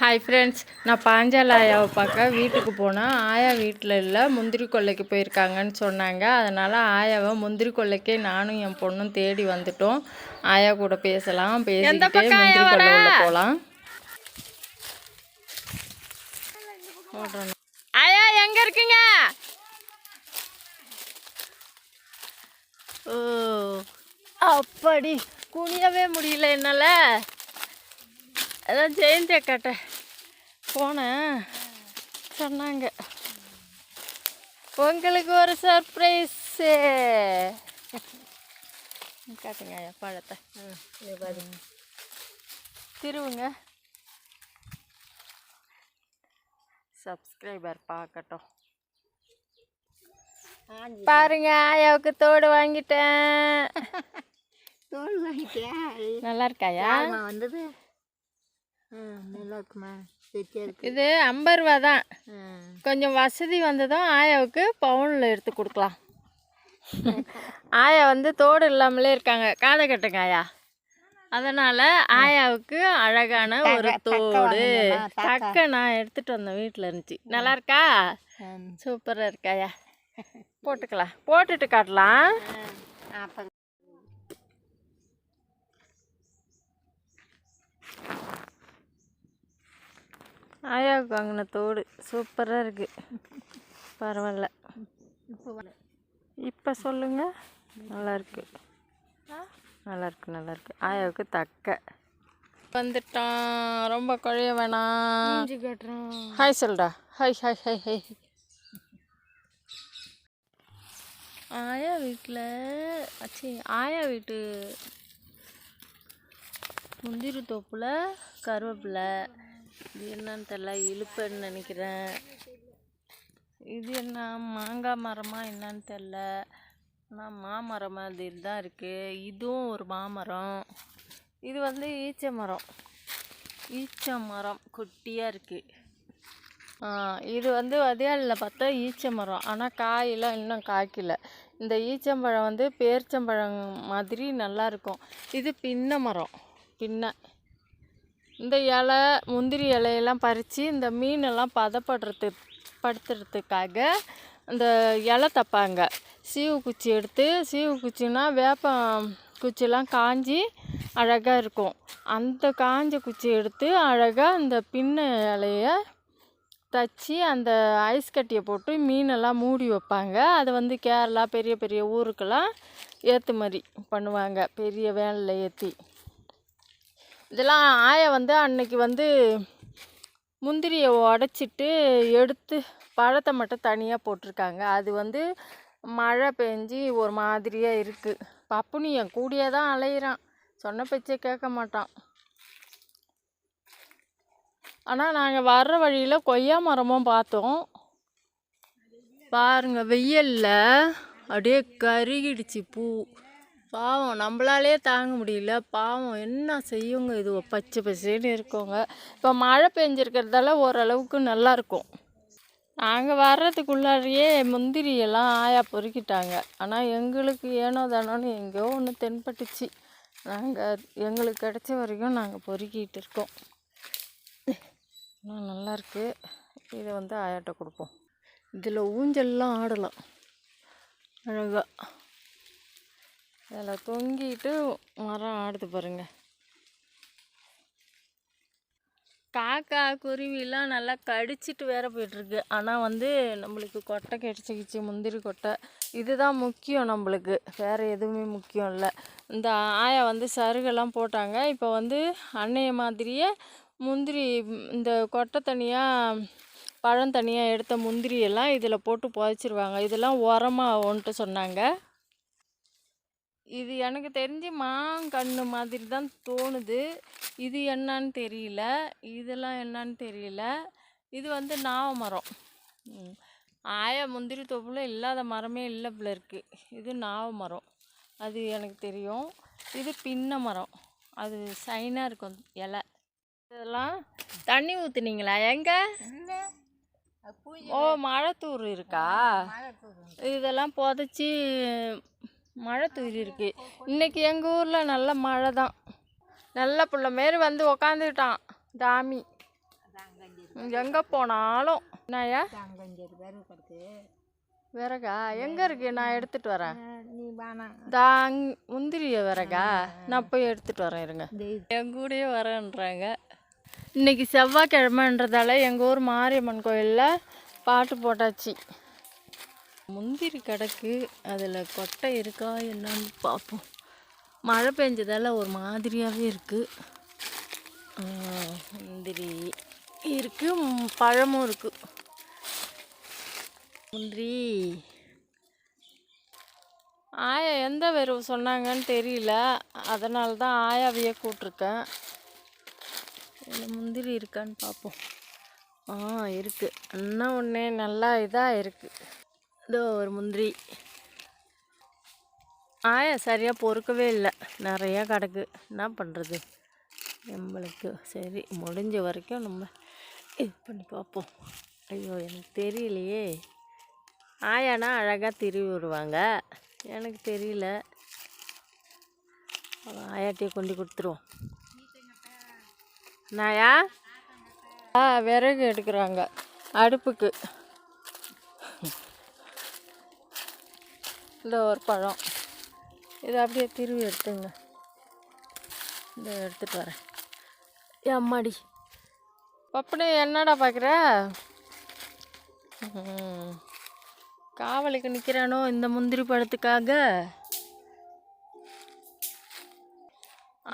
Hi friends நான் பாஞ்சால ஆயாவை பார்க்க வீட்டுக்கு போனேன் ஆயா வீட்டில் இல்லை முந்திரி கொல்லைக்கு போயிருக்காங்கன்னு சொன்னாங்க. அதனால் ஆயாவை முந்திரி கொல்லைக்கே நானும் என் பொண்ணும் தேடி வந்துட்டோம். ஆயா கூட பேசலாம் பேசிக்கிட்டே முந்திரி கொல்லை உள்ள போகலாம் ஆயா எங்கே இருக்கீங்க? ஓ அப்படி குனியவே முடியல என்னால். அதான் ஜெயந்தி அக்காட்ட போனேன். சொன்னாங்க. உங்களுக்கு ஒரு சர்ப்ரைஸு காட்டுங்க ஐயா பழத்தை. திருவுங்க. சப்ஸ்கிரைபர் பார்க்கட்டும். பாருங்க ஆயாவுக்கு தோடு வாங்கிட்டேன். தோல் வாங்கிட்டியா? நல்லா இருக்காயா? வந்தது ஆ நல்லா இருக்குமா சரியா இருக்கு இது ஐம்பது ரூபா தான். கொஞ்சம் வசதி வந்ததும் ஆயாவுக்கு பவுனில் எடுத்து கொடுக்கலாம். ஆயா வந்து தோடு இல்லாமலே இருக்காங்க. காதை கட்டுங்க ஆயா. அதனால் ஆயாவுக்கு அழகான ஒரு தோடு. தக்க. நான் எடுத்துகிட்டு வந்தேன் வீட்டில் இருந்துச்சு. நல்லா இருக்கா. சூப்பராக இருக்காயா போட்டுக்கலாம். போட்டுட்டு காட்டலாம். அப்போ ஆயாவுக்கு வாங்கின தோடு. சூப்பராக இருக்குது பரவாயில்ல. இப்போ வர இப்போ சொல்லுங்க. நல்லா இருக்கு. நல்லா இருக்கு நல்லா இருக்கு. ஆயாவுக்கு தக்க. வந்துட்டான். ரொம்ப குழைய வேணாம். ஹாய் சொல்டா. ஹாய் ஹாய் ஹாய் ஹாய் ஆயா வீட்டில் அச்சி ஆயா வீட்டு முந்திரி தோப்பில் கருவேப்பிலை. இது என்னன்னு தெரில இழுப்புன்னு நினைக்கிறேன். இது என்ன மாங்காய் மரமா என்னன்னு தெரில. ஆனால் மாமரம் மாதிரி தான் இருக்குது இதுவும் ஒரு மாமரம் இது வந்து ஈச்ச மரம். ஈச்ச மரம் குட்டியாக இருக்குது இது வந்து வதையாளில் பார்த்தா ஈச்ச மரம். ஆனால் காயெல்லாம் இன்னும் காய்க்கல. இந்த ஈச்சம்பழம் வந்து பேரிச்சம்பழம் மாதிரி நல்லாயிருக்கும் இது பின்ன மரம். பின்ன. இந்த இலை முந்திரி இலையெல்லாம் பறித்து இந்த மீனெல்லாம் பதப்படுறது படுத்துறதுக்காக இந்த இலை தப்பாங்க. சீவு குச்சி எடுத்து சீவு குச்சின்னா வேப்பம் குச்சிலாம் காஞ்சி அழகாக இருக்கும். அந்த காஞ்ச குச்சி எடுத்து அழகாக அந்த பின்ன இலைய தச்சு அந்த ஐஸ் கட்டியை போட்டு மீனெல்லாம் மூடி வைப்பாங்க. அதை வந்து கேரளா பெரிய பெரிய ஊருக்கெல்லாம் ஏற்று மாதிரி பண்ணுவாங்க பெரிய வேனில் ஏற்றி இதெல்லாம் ஆயா வந்து அன்னைக்கு வந்து முந்திரியை உடச்சிட்டு எடுத்து பழத்தை மட்டும் தனியாக போட்டிருக்காங்க. அது வந்து மழை பெஞ்சி ஒரு மாதிரியாக இருக்குது பப்புனி என் கூடியே தான் அலையிறான். சொன்ன பேச்சே கேட்க மாட்டான். ஆனால் நாங்கள் வர்ற வழியில் கொய்யா மரமும் பார்த்தோம். பாருங்கள் வெயில்ல அப்படியே கருகிடுச்சு பூ. பாவம் நம்மளாலே தாங்க முடியல. பாவம் என்ன செய்யுங்க இது? பச்சை பசின்னு இருக்கோங்க. இப்போ மழை பெஞ்சிருக்கிறதால ஓரளவுக்கு நல்லாயிருக்கும் நாங்கள் வர்றதுக்குள்ளாரியே முந்திரி எல்லாம் ஆயா பொறுக்கிட்டாங்க. ஆனால் எங்களுக்கு ஏனோ தானோன்னு எங்கேயோ ஒன்று தென்பட்டுச்சு. நாங்கள் எங்களுக்கு கிடைச்ச வரைக்கும் நாங்கள் பொறுக்கிட்டு இருக்கோம். இன்னும் நல்லாயிருக்கு இதை வந்து ஆயாட்ட கொடுப்போம். இதில் ஊஞ்சல்லாம் ஆடலாம். அழகாக இதில் தொங்கிட்டு மரம் ஆடுது பாருங்க. காக்கா குருவிலாம் நல்லா கடிச்சிட்டு வேற போயிட்டுருக்கு. ஆனால் வந்து நம்மளுக்கு கொட்டை கிடச்சிக்கிச்சு முந்திரி கொட்டை. இதுதான் முக்கியம் நம்மளுக்கு. வேறு எதுவுமே முக்கியம் இல்லை. இந்த ஆயா வந்து சருகெல்லாம் போட்டாங்க. இப்போ வந்து அன்னைய மாதிரியே முந்திரி இந்த கொட்டை தனியாக பழம் தனியாக எடுத்த முந்திரியெல்லாம் இதில் போட்டு புதைச்சிருவாங்க. இதெல்லாம் உரமாக ஒன்ட்டு சொன்னாங்க. இது எனக்கு தெரிஞ்சு மாங்கன்று மாதிரி தான் தோணுது. இது என்னன்னு தெரியல. இதெல்லாம் என்னன்னு தெரியல. இது வந்து நாவ மரம். ஆயா முந்திரி தோப்புல இல்லாத மரமே இல்லை போல இருக்கு. இது நாவ மரம். அது எனக்கு தெரியும். இது பின்ன மரம். அது சைனாக இருக்கும் இலை. இதெல்லாம் தண்ணி ஊற்றுனீங்களா எங்க? ஓ மழை தூர் இருக்கா? இதெல்லாம் புதைச்சி மழை தூரி இருக்கு இன்னைக்கு எங்கள் ஊரில் நல்ல மழை தான் நல்ல பிள்ளை மாரி வந்து உக்காந்துக்கிட்டான். டாமி. எங்கே போனாலும். என்னய்யா? விறகா? எங்கே இருக்கு? நான் எடுத்துகிட்டு வரேன். தாங் முந்திரிய விறகா? நான் போய் எடுத்துகிட்டு வரேன் இருங்க. இந்த என் கூடயே வரேன்றாங்க. இன்னைக்கு செவ்வாய்க்கிழமைன்றதால எங்கள் ஊர் மாரியம்மன் கோயிலில் பாட்டு போட்டாச்சு. முந்திரி கிடக்கு அதில் கொட்டை இருக்கா என்னன்னு பார்ப்போம். மழை பெஞ்சதால ஒரு மாதிரியாகவே இருக்குது முந்திரி இருக்குது பழமும் இருக்குது முந்திரி. ஆயா எந்த வெறுவு சொன்னாங்கன்னு தெரியல. அதனால தான் ஆயாவையே கூப்பிட்ருக்கேன் இதில் முந்திரி இருக்கான்னு பார்ப்போம். ஆ இருக்குது இன்னும் ஒன்று நல்லா இதாக இருக்குது இதோ ஒரு முந்திரி. ஆயா சரியாக பொறுக்கவே இல்லை. நிறையா கிடக்கு. என்ன பண்ணுறது நம்மளுக்கு. சரி முடிஞ்ச வரைக்கும் நம்ம இது பண்ணி பார்ப்போம். ஐயோ எனக்கு தெரியலையே. ஆயானா அழகாக திருவி விடுவாங்க. எனக்கு தெரியல. ஆயாட்டியை கொண்டு கொடுத்துருவோம். நாயா? ஆ விறகு எடுக்கிறாங்க. அடுப்புக்கு. இதில் ஒரு பழம். இதை அப்படியே திருவி எடுத்துங்க. இந்த எடுத்துகிட்டு வரேன். அம்மாடி. பப்பனு என்னடா பார்க்குற காவலுக்கு நிற்கிறானோ இந்த முந்திரி பழத்துக்காக?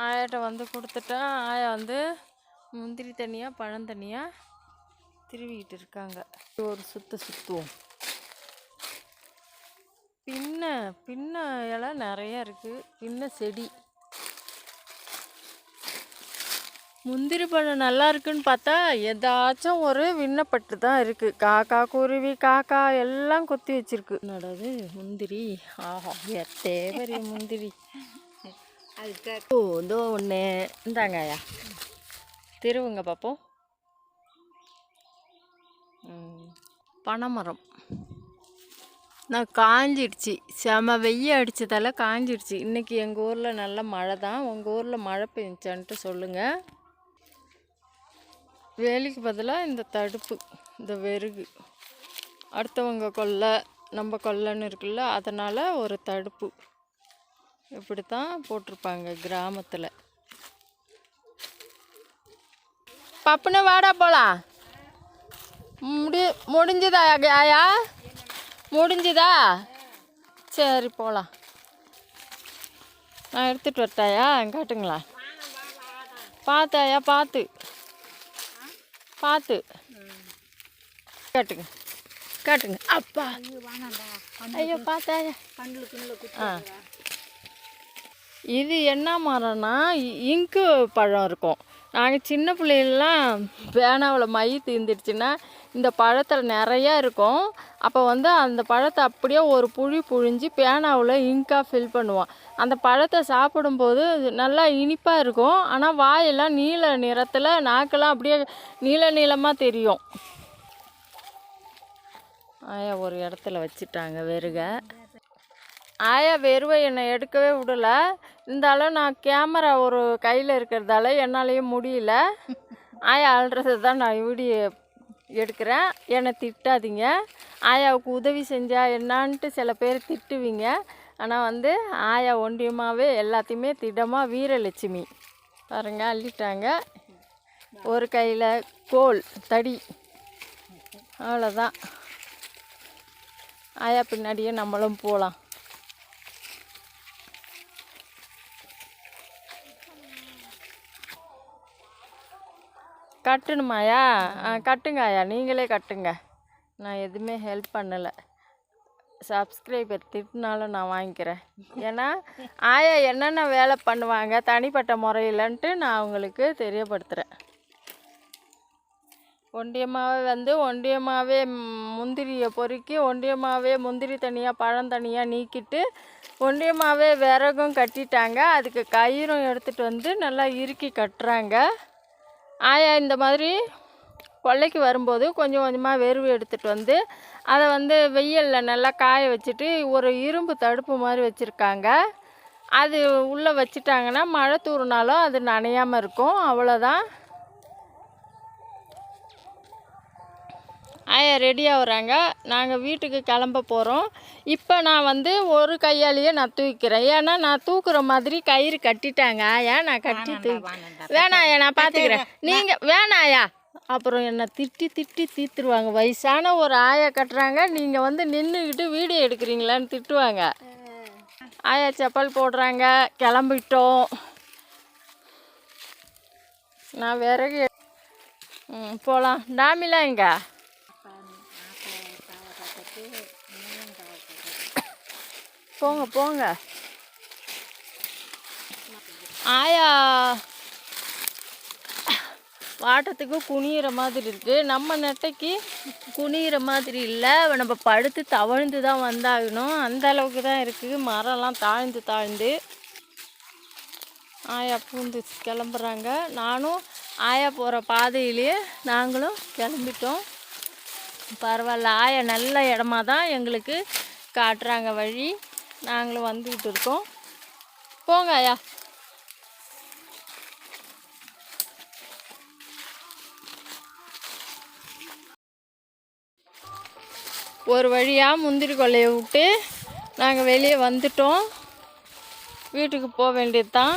ஆயாட்ட வந்து கொடுத்துட்டேன் ஆயா வந்து முந்திரி தனியாக பழம் தனியாக திருவிக்கிட்டு இருக்காங்க. ஒரு சுத்த சுற்றுவோம் பின்ன பின்ன இலை நிறைய இருக்குது பின்ன செடி. முந்திரி பழம் நல்லா இருக்குன்னு பார்த்தா ஏதாச்சும் ஒரு விண்ணப்பட்டு தான் இருக்குது காக்கா குருவி காக்கா எல்லாம் கொத்தி வச்சிருக்கு. என்னடாது முந்திரி? ஆஹா எத்தே பெரிய முந்திரி. அதுக்கு ஓ இதோ ஒன்று இந்தாங்கயா திருவுங்க பார்ப்போம் பனைமரம். நான் காஞ்சிடுச்சு. செம வெய்ய அடித்ததால காஞ்சிடுச்சு. இன்றைக்கி எங்கள் ஊரில் நல்ல மழை தான் உங்கள் ஊரில் மழை பெஞ்சான்ட்டு சொல்லுங்கள் வேலிக்கு பதிலாக இந்த தடுப்பு இந்த வெறுகு அடுத்தவங்க கொல்லை நம்ம கொல்லைன்னு இருக்குல்ல அதனால் ஒரு தடுப்பு. இப்படி தான் போட்டிருப்பாங்க கிராமத்தில். பப்புன வாடா போகலாம் முடி முடிஞ்சதா ஆயா முடிஞ்சுதா? சரி போகலாம் நான் எடுத்துகிட்டு வரட்டாயா? காட்டுங்களா? பார்த்தாயா பார்த்து பார்த்து காட்டுங்க. காட்டுங்க. அப்பா. ஐயோ பார்த்தாயா ஆ. இது என்ன மரம்னா இ- இங்கு பழம் இருக்கும். நாங்கள் சின்ன பிள்ளைகள்லாம் பேனாவில் மை தீர்ந்துடுச்சுன்னா இந்த பழத்தில் நிறையா இருக்கும். அப்போ வந்து அந்த பழத்தை அப்படியே ஒரு புழி புழிஞ்சு பேனாவில் இங்காக ஃபில் பண்ணுவோம் அந்த பழத்தை சாப்பிடும்போது நல்லா இனிப்பாக இருக்கும். ஆனால் வாயெல்லாம் நீல நிறத்தில் நாக்கெல்லாம் அப்படியே நீல நீளமாக தெரியும். ஆயா ஒரு இடத்துல வச்சுட்டாங்க வெறுக. ஆயா வெறுவை என்னை எடுக்கவே விடலை. இருந்தாலும் நான் கேமரா ஒரு கையில் இருக்கிறதால என்னாலேயும் முடியல. ஆயா அழுறது தான் நான் வீடியோ எடுக்கிறேன். என்னை திட்டாதீங்க. ஆயாவுக்கு உதவி செஞ்சால் என்னான்ட்டு சில பேர் திட்டுவீங்க. ஆனால் வந்து ஆயா ஒண்டியமாகவே எல்லாத்தையுமே திடமாக வீரலட்சுமி. பாருங்க அள்ளிட்டாங்க. ஒரு கையில் கோல் தடி. அவ்வளோதான் ஆயா பின்னாடியே நம்மளும் போகலாம் கட்டணுமாயா? ஆ கட்டுங்க ஆயா நீங்களே கட்டுங்க. நான் எதுவுமே ஹெல்ப் பண்ணலை. சப்ஸ்கிரைபர் திட்டினாலும் நான் வாங்கிக்கிறேன். ஏன்னா ஆயா என்னென்ன வேலை பண்ணுவாங்க தனிப்பட்ட முறையிலன்ட்டு நான் அவங்களுக்கு தெரியப்படுத்துகிறேன் ஒண்டியமாகவே வந்து ஒண்டியமாகவே முந்திரியை பொறுக்கி ஒண்டியமாகவே முந்திரி தனியாக பழம் தனியாக நீக்கிட்டு ஒண்டியமாகவே விறகும் கட்டிட்டாங்க. அதுக்கு கயிறும் எடுத்துகிட்டு வந்து நல்லா இறுக்கி கட்டுறாங்க. ஆயா இந்த மாதிரி கொல்லைக்கு வரும்போது கொஞ்சம் கொஞ்சமாக வெறுவு எடுத்துகிட்டு வந்து அதை வந்து வெயிலில் நல்லா காய வச்சுட்டு ஒரு இரும்பு தடுப்பு மாதிரி வச்சுருக்காங்க. அது உள்ளே வச்சுட்டாங்கன்னா மழை தூறினாலும் அது நனையாமல் இருக்கும். அவ்வளோதான் ஆயா ரெடியாக வராங்க நாங்கள் வீட்டுக்கு கிளம்ப போகிறோம் இப்போ நான் வந்து ஒரு கையாலேயே நான் தூக்கிறேன். ஏன்னா நான் தூக்குற மாதிரி கயிறு கட்டிட்டாங்க ஆயா. நான் கட்டி தூக்கி வேணாம் ஆயா நான் பார்த்துக்கிறேன் நீங்கள் வேணாம் ஆயா. அப்புறம் என்னை திட்டி திட்டி தீத்துருவாங்க. வயசான ஒரு ஆயா கட்டுறாங்க. நீங்கள் வந்து நின்றுக்கிட்டு வீடியோ எடுக்கிறீங்களான்னு திட்டுவாங்க. ஆயா செப்பல் போடுறாங்க. கிளம்பிட்டோம். நான் விறகு ம் போகலாம் டாமிலாம் எங்க? போங்க போங்க. ஆயா. வாட்டத்துக்கு குனியிற மாதிரி இருக்கு. நம்ம நெட்டைக்கு குனியிற மாதிரி இல்லை. நம்ம படுத்து தவழ்ந்து தான் வந்தாகணும். அந்த அளவுக்கு தான் இருக்குது மரம்லாம் தாழ்ந்து தாழ்ந்து. ஆயா பூந்து கிளம்புறாங்க. நானும் ஆயா போகிற பாதையிலேயே நாங்களும் கிளம்பிட்டோம். பரவாயில்ல. ஆயா நல்ல இடமா தான் எங்களுக்கு காட்டுறாங்க வழி. நாங்களும் வந்துக்கிட்டு இருக்கோம். போங்க ஐயா. ஒரு வழியாக முந்திரி கொல்லையை விட்டு நாங்கள் வெளியே வந்துட்டோம். வீட்டுக்கு போக வேண்டியது தான்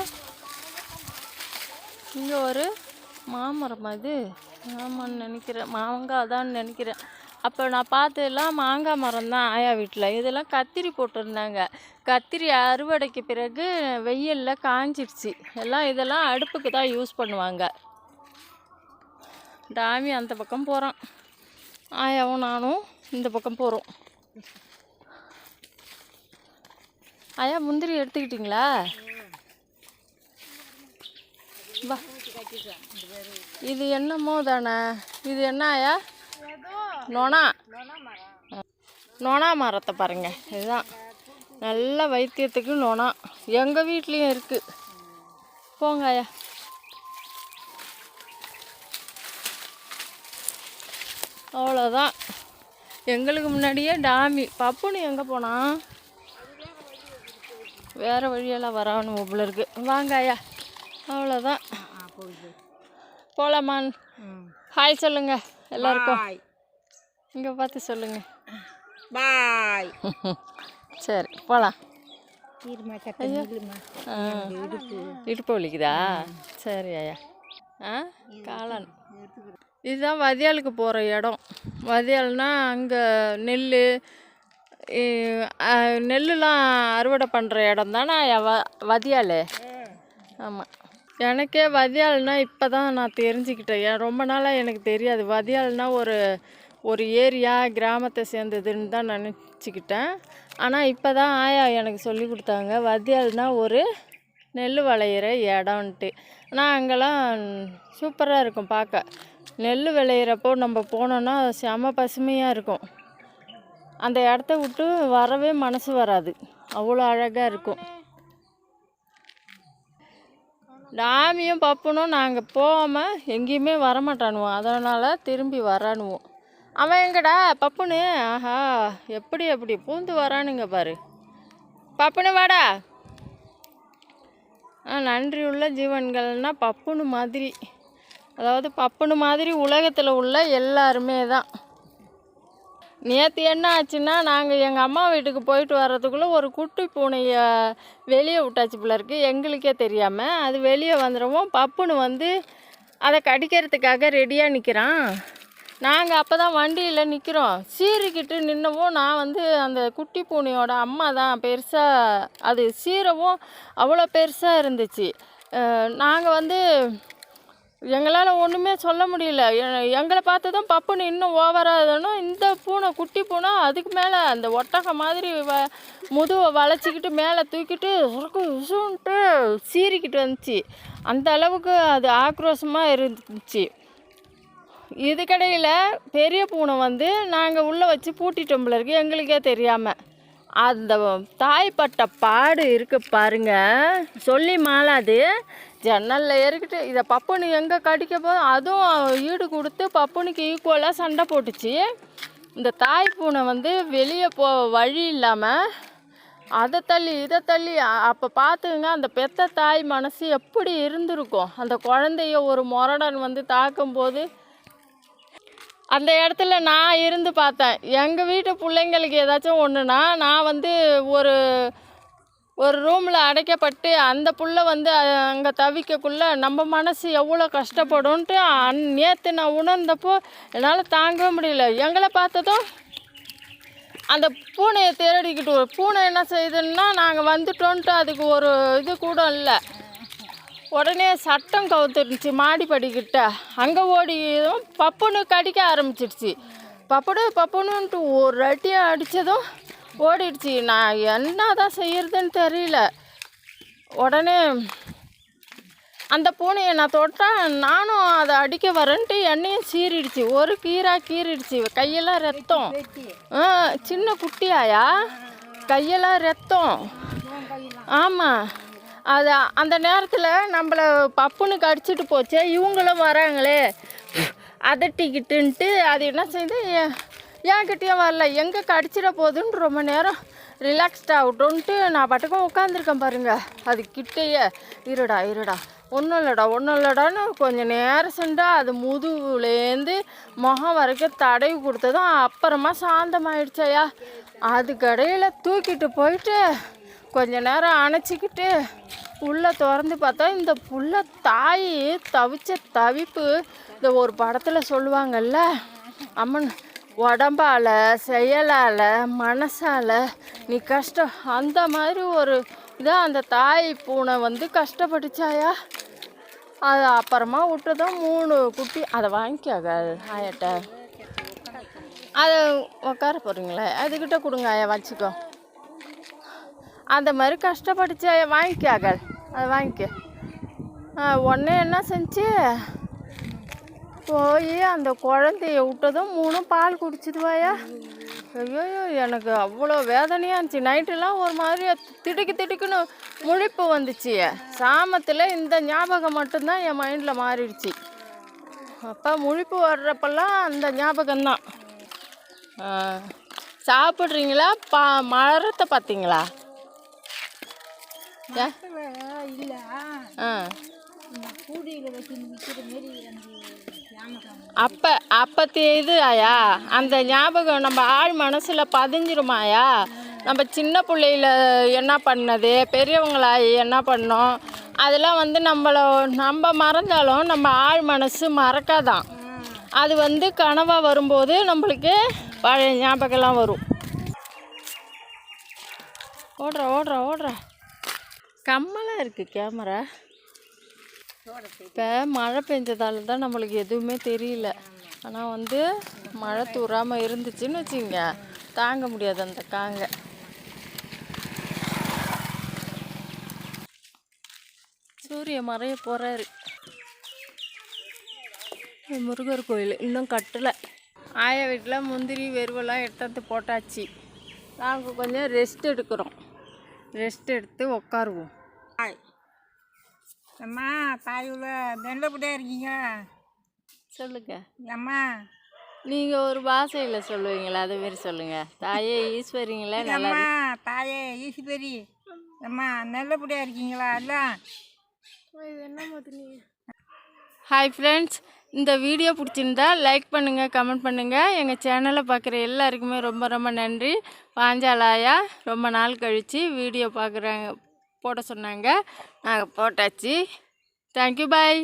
இங்கே ஒரு மாமரம் அது. மாமான்னு நினைக்கிறேன். மாங்காய் தான் நினைக்கிறேன். அப்போ நான் பார்த்ததெல்லாம் மாங்காய் மரம் தான் ஆயா வீட்டில் இதெல்லாம் கத்திரி போட்டிருந்தாங்க. கத்திரி அறுவடைக்கு பிறகு வெயிலில் காஞ்சிடுச்சு எல்லாம் இதெல்லாம் அடுப்புக்கு தான் யூஸ் பண்ணுவாங்க. டாமி அந்த பக்கம் போகிறான் ஆயாவும் நானும் இந்த பக்கம் போகிறோம் ஆயா முந்திரி எடுத்துக்கிட்டிங்களா? வா. இது என்னமோ தானே? இது என்ன ஆயா? நொணா நொணா மரத்தை பாருங்க. இதுதான். நல்ல வைத்தியத்துக்கு நொணா எங்கள் வீட்லேயும் இருக்குது போங்க அவ்வளோதான் எங்களுக்கு முன்னாடியே டாமி. பப்புனு எங்கே போனான் வேறு வழியெல்லாம் வரணும் போல இருக்கு. வாங்க ஐயா. அவ்வளோதான் போகலாமான் ஹாய் சொல்லுங்க. எல்லாருக்கும். இங்கே பார்த்து சொல்லுங்க. பாய். சரி போகலாம் இடுப்பு. வலிக்குதா? சரி ஐயா. ஆ? காளான். இதுதான் வதியாளுக்கு போகிற இடம். வதியால்னா அங்கே நெல் நெல்லுலாம் அறுவடை பண்ணுற இடம் தானே வ வதியால் ஆமாம் எனக்கே வதியால்னா இப்போ தான் நான் தெரிஞ்சுக்கிட்டேன். ஏன் ரொம்ப நாளாக எனக்கு தெரியாது. வதியால்னா ஒரு ஒரு ஏரியா கிராமத்தை சேர்ந்ததுன்னு தான் நினச்சிக்கிட்டேன். ஆனால் இப்போ தான் ஆயா எனக்கு சொல்லி கொடுத்தாங்க. வதியால்னா ஒரு நெல் விளையிற இடம்ன்ட்டு. ஆனால் அங்கெல்லாம் சூப்பராக இருக்கும் பார்க்க நெல் விளையிறப்போ நம்ம போனோன்னா செம பசுமையாக இருக்கும். அந்த இடத்த விட்டு வரவே மனசு வராது. அவ்வளோ அழகாக இருக்கும். டாமியும் பப்புனும் நாங்கள் போகாமல் எங்கேயுமே வரமாட்டானுவோம் அதனால் திரும்பி வரானுவோம் அவன் எங்கடா? பப்புனு? ஆஹா எப்படி எப்படி பூந்து வரானுங்க பாரு. பப்புனு வாடா. ஆ நன்றி உள்ள ஜீவன்கள்னால் பப்புனு மாதிரி. அதாவது பப்புனு மாதிரி உலகத்தில் உள்ள எல்லாருமே தான் நேற்று என்ன ஆச்சுன்னா நாங்கள் எங்கள் அம்மா வீட்டுக்கு போயிட்டு வர்றதுக்குள்ளே ஒரு குட்டி பூனையை வெளியே விட்டாச்சு பிள்ளை இருக்குது எங்களுக்கே தெரியாமல் அது வெளியே வந்துடவும் பப்புன்னு வந்து அதை கடிக்கிறதுக்காக ரெடியாக நிற்கிறான் நாங்கள் அப்போ தான் வண்டியில் நிற்கிறோம் சீறிக்கிட்டு நின்னவும் நான் வந்து அந்த குட்டி பூனையோட அம்மா தான் பெருசாக அது சீரவும் அவ்வளோ பெருசாக இருந்துச்சு. நாங்கள் வந்து எங்களால் ஒன்றுமே சொல்ல முடியல. எ- எங்களை பார்த்ததும் பப்புன்னு இன்னும் ஓவராக இந்த பூனை குட்டி பூனை அதுக்கு மேலே அந்த ஒட்டகம் மாதிரி வ முதுவை வளைச்சிக்கிட்டு மேலே தூக்கிட்டு சுருக்கு விசுன்ட்டு சீறிக்கிட்டு வந்துச்சு. அந்த அளவுக்கு அது ஆக்ரோஷமாக இருந்துச்சு. இதுக்கடையில் பெரிய பூனை வந்து நாங்கள் உள்ளே வச்சு பூட்டிட்டோம்ல இருக்கு. எங்களுக்கே தெரியாமல் அந்த தாய்ப்பட்ட பாடு இருக்கு பாருங்க. சொல்லி மாளாது ஜன்னலில் ஏறிக்கிட்டு இதை பப்புனு எங்கே கடிக்க போதும் அதுவும் ஈடு கொடுத்து பப்புனுக்கு ஈக்குவலாக சண்டை போட்டுச்சு. இந்த தாய் பூனை வந்து வெளியே போ வழி இல்லாமல் அதை தள்ளி இதை தள்ளி அப்போ பார்த்துங்க அந்த பெத்த தாய் மனசு எப்படி இருந்திருக்கும்? அந்த குழந்தைய ஒரு முரடன் வந்து தாக்கும்போது. அந்த இடத்துல நான் இருந்து பார்த்தேன். எங்கள் வீட்டு பிள்ளைங்களுக்கு ஏதாச்சும் ஒன்றுனா நான் வந்து ஒரு ஒரு ரூமில் அடைக்கப்பட்டு அந்த புள்ள வந்து அங்கே தவிக்கக்குள்ளே நம்ம மனசு எவ்வளோ கஷ்டப்படும்ன்ட்டு அந் நேற்று நான் உணர்ந்தப்போ என்னால் தாங்கவே முடியல. எங்களை பார்த்ததும் அந்த பூனையை தேடிக்கிட்டு பூனை என்ன செய்யுதுன்னா நாங்கள் வந்துட்டோன்ட்டு அதுக்கு ஒரு இது கூட இல்லை. உடனே சட்டம் கவுத்துருந்துச்சு மாடிப்படிக்கிட்ட. அங்கே ஓடி பப்புன்னு கடிக்க ஆரம்பிச்சிடுச்சு பப்புடு பப்புனுன்ட்டு ஒரு அடியாக அடித்ததும் ஓடிடுச்சு. நான் என்ன தான் செய்யறதுன்னு தெரியல. உடனே அந்த பூனையை நான் தொட்டால் நானும் அதை அடிக்க வரேன்ட்டு என்னையும் சீறிடுச்சு. ஒரு கீராக கீறிடுச்சு. கையெல்லாம் ரத்தம். ஆ சின்ன குட்டியாயா? கையெல்லாம் ரத்தம். ஆமாம் அது அந்த நேரத்தில் நம்மளை பப்புன்னு கடிச்சிட்டு போச்சே. இவங்களும் வராங்களே. அதட்டிக்கிட்டுன்ட்டு அது என்ன செய்யுது என்கிட்டயும் வரல. எங்கே கடிச்சிட போகுதுன்னு ரொம்ப நேரம் ரிலாக்ஸ்ட் ஆகட்டும்ன்ட்டு நான் பாட்டுக்கும் உட்காந்துருக்கேன் பாருங்கள் அது கிட்டேயே. இருடா இருடா. ஒன்றும் இல்லைடா ஒன்றும் இல்லைடான்னு கொஞ்சம் நேரம் சென்றா அது முதுகுலேருந்து முகம் வரைக்கும் தடவி கொடுத்ததும் அப்புறமா சாந்தமாயிடுச்சையா அது கடையில் தூக்கிட்டு போயிட்டு கொஞ்ச நேரம் அணைச்சிக்கிட்டு உள்ளே திறந்து பார்த்தா இந்த புள்ள தாய் தவிச்ச தவிப்பு இந்த ஒரு படத்தில் சொல்லுவாங்கல்ல அம்மன் உடம்பால் செயலால் மனசால் நீ கஷ்டம் அந்த மாதிரி ஒரு இதாக அந்த தாய் பூனை வந்து கஷ்டப்பட்டுச்சாயா? அது அப்புறமா விட்டதும் மூணு குட்டி அதை வாங்கிக்காக ஆயிட்ட. அதை உட்கார போகிறீங்களே அதுக்கிட்ட கொடுங்க ஆயா வச்சுக்கோ. அந்த மாதிரி கஷ்டப்பட்டுச்சாயா? வாங்கிக்காக அதை வாங்கிக்க. உடனே என்ன செஞ்சு? போய் அந்த குழந்தைய விட்டதும் மூணும் பால் குடிச்சிடுவாயா? ஐயோ எனக்கு அவ்வளோ வேதனையாக இருந்துச்சு. நைட்டெல்லாம் ஒரு மாதிரி திடுக்கு திடுக்குன்னு முழிப்பு வந்துச்சு. சாமத்தில் இந்த ஞாபகம் மட்டும்தான் என் மைண்டில் மாறிடுச்சு. அப்போ முழிப்பு வர்றப்பெல்லாம் அந்த ஞாபகம்தான். சாப்பிட்றீங்களா? பா மரத்தை பார்த்தீங்களா? இல்லை. ஆ. கூடியில் வச்சு விற்கிற மாரி அந்த அப்போ அப்பத்தி இது ஆயா? அந்த ஞாபகம் நம்ம ஆள் மனசில் பதிஞ்சிருமாயா? நம்ம சின்ன பிள்ளையில என்ன பண்ணது? பெரியவங்களாகி என்ன பண்ணோம்? அதெல்லாம் வந்து நம்மள நம்ம மறந்தாலும் நம்ம ஆள் மனசு மறக்காதான். அது வந்து கனவாக வரும்போது நம்மளுக்கு பழைய ஞாபகம்லாம் வரும். ஓடுற ஓடுற ஓடுற. கம்மலாக இருக்குது கேமரா. இப்போ மழை பெஞ்சதால தான் நம்மளுக்கு எதுவுமே தெரியல. ஆனால் வந்து மழை தூராமல் இருந்துச்சுன்னு வச்சுங்க தாங்க முடியாது அந்த காங்க. சூரிய மறைய போகிறாரு முருகர் கோயில் இன்னும் கட்டலை. ஆயா வீட்டில் முந்திரி வெறுவெல்லாம் எடுத்து போட்டாச்சு. நாங்கள் கொஞ்சம் ரெஸ்ட் எடுக்கிறோம். ரெஸ்ட் எடுத்து உட்காருவோம் தாய் அம்மா தாய் உள்ள தண்டப்பட்டே இருக்கீங்க. சொல்லுங்கள் அம்மா. நீங்கள் ஒரு பாஷையில் சொல்லுவீங்களா? அதே மாதிரி சொல்லுங்கள் தாயே ஈஸ்வரிங்களா? நல்லா அம்மா தாயே ஈஸ்வரி. அம்மா நல்லபடியாக இருக்கீங்களா? எல்லாம் ஹாய் ஃப்ரெண்ட்ஸ் இந்த வீடியோ பிடிச்சிருந்தா லைக் பண்ணுங்கள் கமெண்ட் பண்ணுங்கள் எங்கள் சேனலை பார்க்குற எல்லாருக்குமே ரொம்ப ரொம்ப நன்றி. பாஞ்சாலாயா? ரொம்ப நாள் கழித்து வீடியோ பார்க்குறாங்க போட சொன்னாங்க. நாங்கள் போட்டாச்சு. Thank you bye